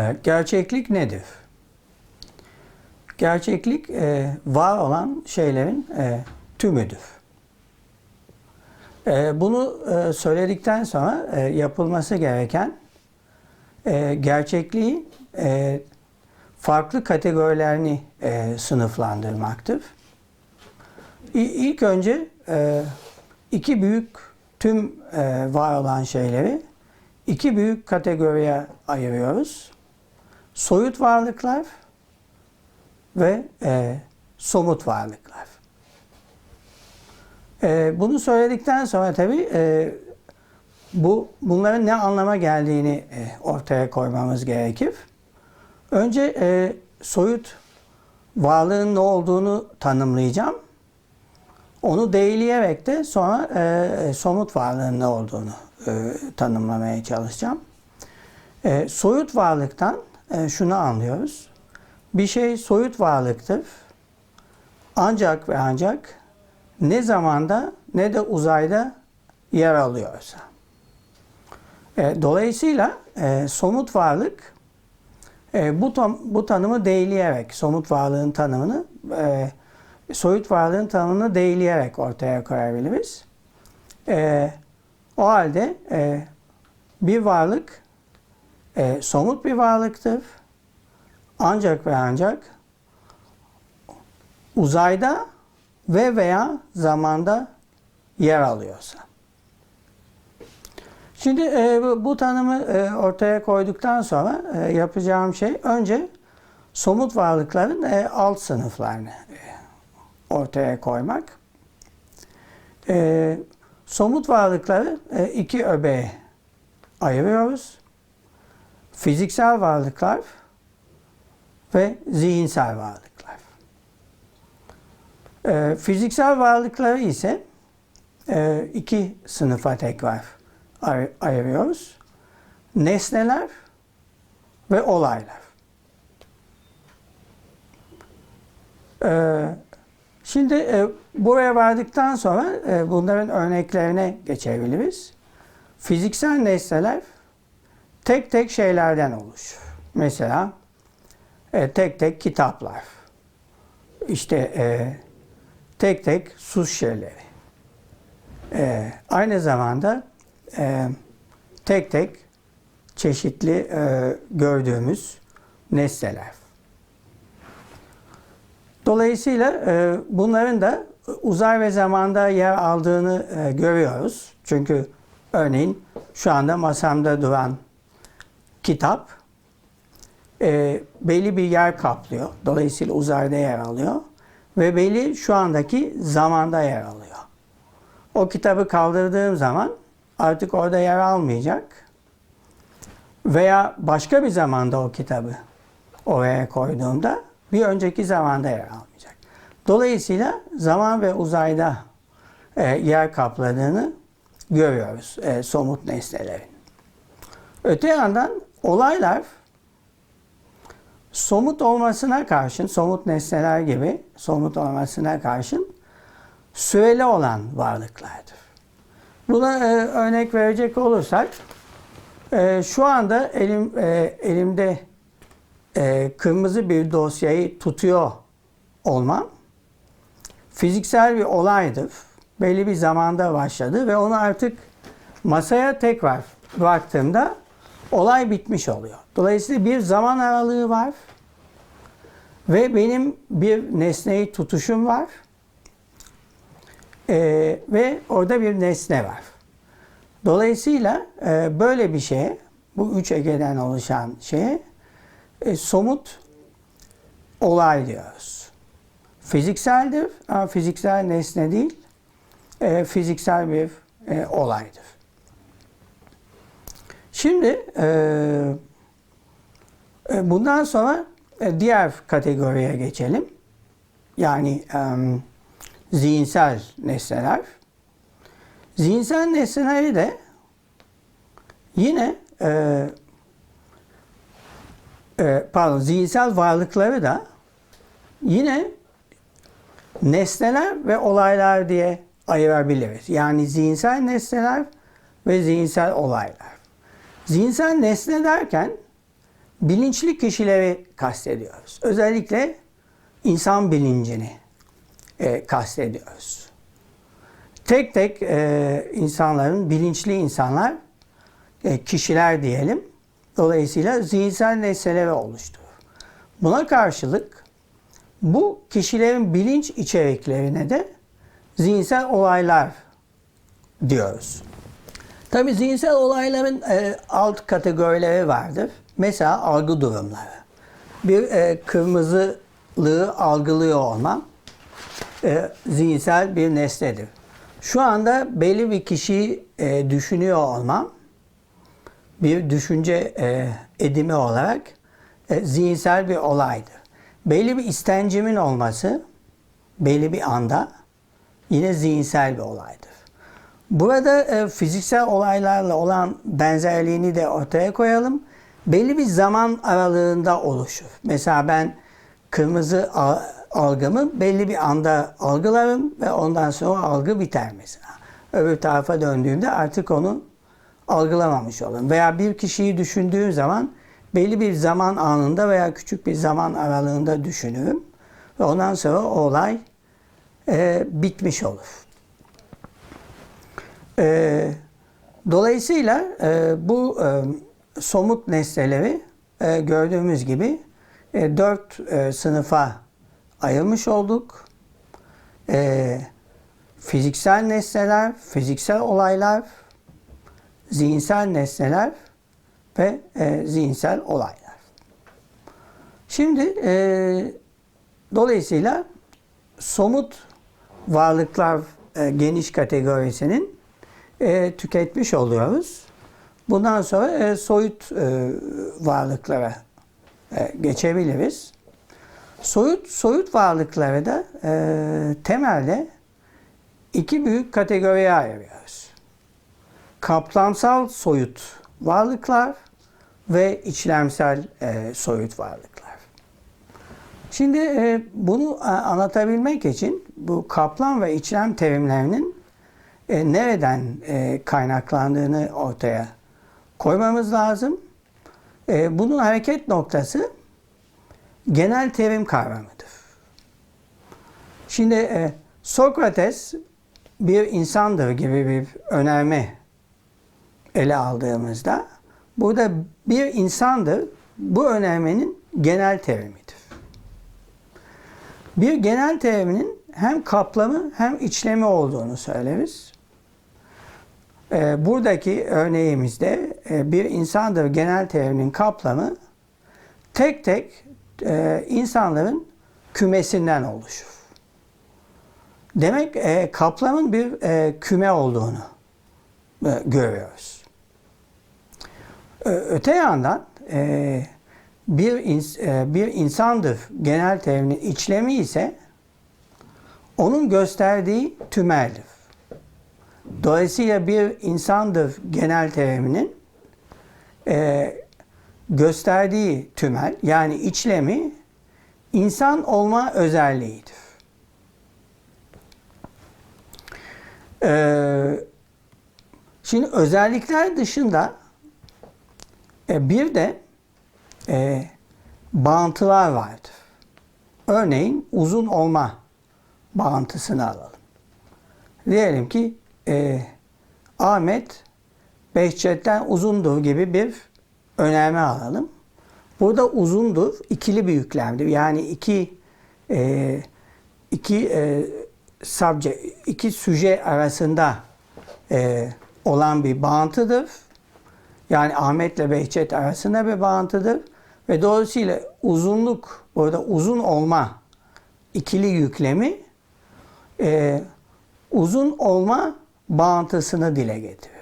Ee, Gerçeklik nedir? Gerçeklik e, var olan şeylerin e, tümüdür. E, bunu e, söyledikten sonra e, yapılması gereken e, gerçekliği e, farklı kategorilerini e, sınıflandırmaktır. İ- İlk önce e, iki büyük tüm e, var olan şeyleri iki büyük kategoriye ayırıyoruz. Soyut varlıklar ve e, somut varlıklar. E, bunu söyledikten sonra tabii e, bu bunların ne anlama geldiğini e, ortaya koymamız gerekir. Önce e, soyut varlığın ne olduğunu tanımlayacağım. Onu değileyerek de sonra e, somut varlığın ne olduğunu e, tanımlamaya çalışacağım. E, soyut varlıktan şunu anlıyoruz. Bir şey soyut varlıktır. Ancak ve ancak ne zamanda ne de uzayda yer alıyorsa. E, dolayısıyla e, somut varlık e, bu, bu tanımı değileyerek, somut varlığın tanımını e, soyut varlığın tanımını değileyerek ortaya koyabiliriz. E, o halde e, bir varlık e, somut bir varlıktır. Ancak ve ancak uzayda ve veya zamanda yer alıyorsa. Şimdi e, bu, tanımı e, ortaya koyduktan sonra e, yapacağım şey önce somut varlıkların e, alt sınıflarını e, ortaya koymak. E, somut varlıkları e, iki öbeğe ayırıyoruz. Fiziksel varlıklar ve zihinsel varlıklar. E, fiziksel varlıkları ise e, iki sınıfa tekrar ay- ayırıyoruz. Nesneler ve olaylar. Ee, şimdi e, buraya vardıktan sonra e, bunların örneklerine geçebiliriz. Fiziksel nesneler tek tek şeylerden oluşur. Mesela e, tek tek kitaplar. İşte e, tek tek su şişeleri. E, aynı zamanda e, tek tek çeşitli e, gördüğümüz nesneler. Dolayısıyla e, bunların da uzay ve zamanda yer aldığını e, görüyoruz. Çünkü örneğin şu anda masamda duran kitap e, belli bir yer kaplıyor. Dolayısıyla uzayda yer alıyor. Ve belli şu andaki zamanda yer alıyor. O kitabı kaldırdığım zaman artık orada yer almayacak. Veya başka bir zamanda o kitabı oraya koyduğumda bir önceki zamanda yer almayacak. Dolayısıyla zaman ve uzayda e, yer kapladığını görüyoruz e, somut nesnelerin. Öte yandan olaylar somut olmasına karşın, somut nesneler gibi somut olmasına karşın süreli olan varlıklardır. Buna e, örnek verecek olursak, e, şu anda elim e, elimde e, kırmızı bir dosyayı tutuyor olmam fiziksel bir olaydır. Belli bir zamanda başladı ve onu artık masaya tekrar bıraktığımda olay bitmiş oluyor. Dolayısıyla bir zaman aralığı var ve benim bir nesneyi tutuşum var Ee, ve orada bir nesne var. Dolayısıyla e, böyle bir şeye, bu üç egeden oluşan şeye e, somut olay diyoruz. Fizikseldir ama fiziksel nesne değil, e, fiziksel bir e, olaydır. Şimdi e, e, bundan sonra e, diğer kategoriye geçelim. Yani e, zihinsel nesneler. Zihinsel nesneleri de yine pardon zihinsel varlıkları da yine nesneler ve olaylar diye ayırabiliriz. Yani zihinsel nesneler ve zihinsel olaylar. Zihinsel nesne derken bilinçli kişileri kastediyoruz. Özellikle insan bilincini e, kastediyoruz. Tek tek e, insanların, bilinçli insanlar, e, kişiler diyelim, dolayısıyla zihinsel nesneleri oluşturur. Buna karşılık bu kişilerin bilinç içeriklerine de zihinsel olaylar diyoruz. Tabi zihinsel olayların e, alt kategorileri vardır. Mesela algı durumları. Bir e, kırmızılığı algılıyor olmam e, zihinsel bir nesnedir. Şu anda belli bir kişiyi e, düşünüyor olmam bir düşünce e, edimi olarak e, zihinsel bir olaydır. Belli bir istencimin olması belli bir anda yine zihinsel bir olaydır. Burada e, fiziksel olaylarla olan benzerliğini de ortaya koyalım. Belli bir zaman aralığında oluşur. Mesela ben kırmızı algımı belli bir anda algılarım ve ondan sonra algı biter mesela. Öbür tarafa döndüğümde artık onu algılamamış olurum. Veya bir kişiyi düşündüğüm zaman belli bir zaman anında veya küçük bir zaman aralığında düşünürüm. Ve ondan sonra olay e, bitmiş olur. E, dolayısıyla e, bu e, somut nesneleri e, gördüğümüz gibi e, dört e, sınıfa ayırmış olduk. E, fiziksel nesneler, fiziksel olaylar, zihinsel nesneler ve e, zihinsel olaylar. Şimdi e, dolayısıyla somut varlıklar e, geniş kategorisinin e, tüketmiş oluyoruz. Bundan sonra e, soyut e, varlıklara e, geçebiliriz. Soyut soyut varlıkları da e, temelde iki büyük kategoriye ayırıyoruz. Kaplamsal soyut varlıklar ve içlemsel e, soyut varlıklar. Şimdi e, bunu anlatabilmek için bu kaplam ve içlem terimlerinin e, nereden e, kaynaklandığını ortaya koymamız lazım. E, bunun hareket noktası genel terim kavramıdır. Şimdi e, Sokrates bir insandır gibi bir önerme ele aldığımızda burada bir insandır bu önermenin genel terimidir. Bir genel teriminin hem kaplamı hem içlemi olduğunu söyleriz. E, buradaki örneğimizde e, bir insandır genel teriminin kaplamı tek tek e, insanların kümesinden oluşur. Demek e, kaplamın bir küme olduğunu görüyoruz. Öte yandan bir ins, bir insandır genel teriminin içlemi ise onun gösterdiği tümeldir. Dolayısıyla bir insandır genel teriminin e, gösterdiği tümel yani içlemi insan olma özelliğidir. Ee, şimdi özellikler dışında e, bir de e, bağıntılar vardır. Örneğin uzun olma bağıntısını alalım. Diyelim ki e, Ahmet Behçet'ten uzundur gibi bir önerme alalım. Burada uzundur, ikili bir yüklemdir. Yani iki e, iki e, subject, iki süje arasında e, olan bir bağıntıdır. Yani Ahmet ile Behçet arasında bir bağıntıdır. Ve dolayısıyla uzunluk, burada uzun olma ikili yüklemi e, uzun olma bağıntısını dile getirir.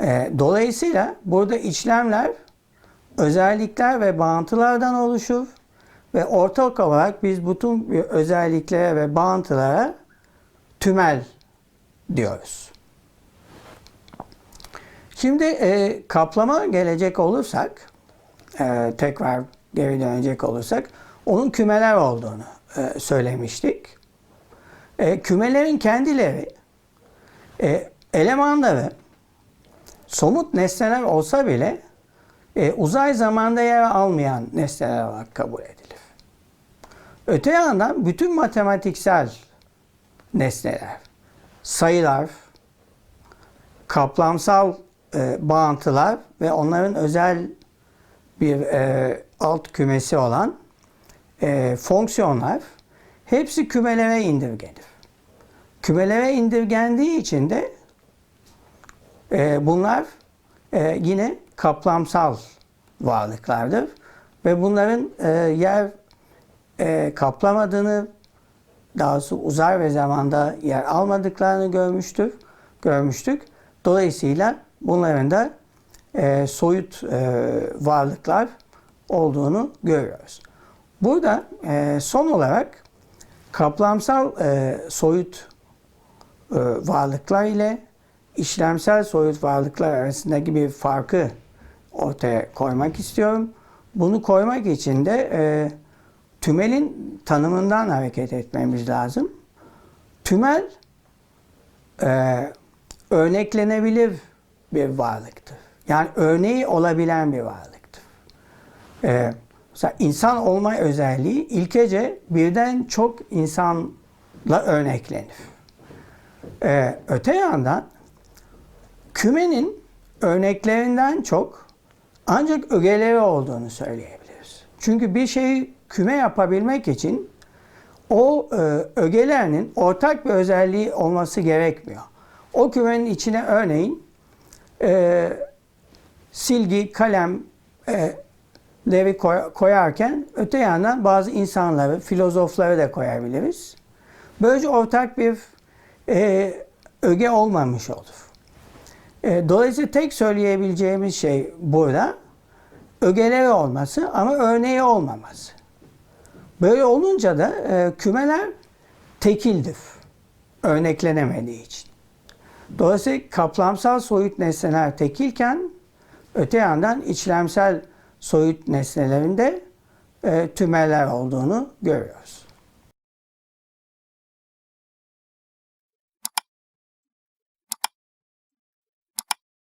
E, dolayısıyla burada işlemler özellikler ve bağıntılardan oluşur ve ortak olarak biz bütün özelliklere ve bağıntılara tümel diyoruz. Şimdi e, kaplama gelecek olursak, e, tekrar geri dönecek olursak, onun kümeler olduğunu e, söylemiştik. E, kümelerin kendileri e, elemanları somut nesneler olsa bile e, uzay zamanda yer almayan nesneler olarak kabul edilir. Öte yandan bütün matematiksel nesneler, sayılar, kaplamsal e, bağıntılar ve onların özel bir e, alt kümesi olan e, fonksiyonlar hepsi kümelere indirgenir. Kümelere indirgendiği için de e, bunlar e, yine kaplamsal varlıklardır ve bunların e, yer e, kaplamadığını daha doğrusu uzay ve zamanda yer almadıklarını görmüştür, görmüştük. Dolayısıyla bunların da e, soyut e, varlıklar olduğunu görüyoruz. Burada e, son olarak kaplamsal e, soyut varlıklar ile işlemsel soyut varlıklar arasındaki bir farkı ortaya koymak istiyorum. Bunu koymak için de e, tümelin tanımından hareket etmemiz lazım. Tümel e, örneklenebilir bir varlıktır. Yani örneği olabilen bir varlıktır. E, mesela insan olma özelliği ilkece birden çok insanla örneklenir. E, öte yandan kümenin örneklerinden çok ancak ögeleri olduğunu söyleyebiliriz. Çünkü bir şeyi küme yapabilmek için o e, ögelerinin ortak bir özelliği olması gerekmiyor. O kümenin içine örneğin e, silgi, kalem e, leri koy- koyarken öte yandan bazı insanları, filozofları da koyabiliriz. Böylece ortak bir e, öge olmamış olur. E, dolayısıyla tek söyleyebileceğimiz şey burada ögeleri olması ama örneği olmaması. Böyle olunca da e, kümeler tekildir. Örneklenemediği için. Dolayısıyla kaplamsal soyut nesneler tekilken öte yandan içlemsel soyut nesnelerinde e, tümeller olduğunu görüyoruz.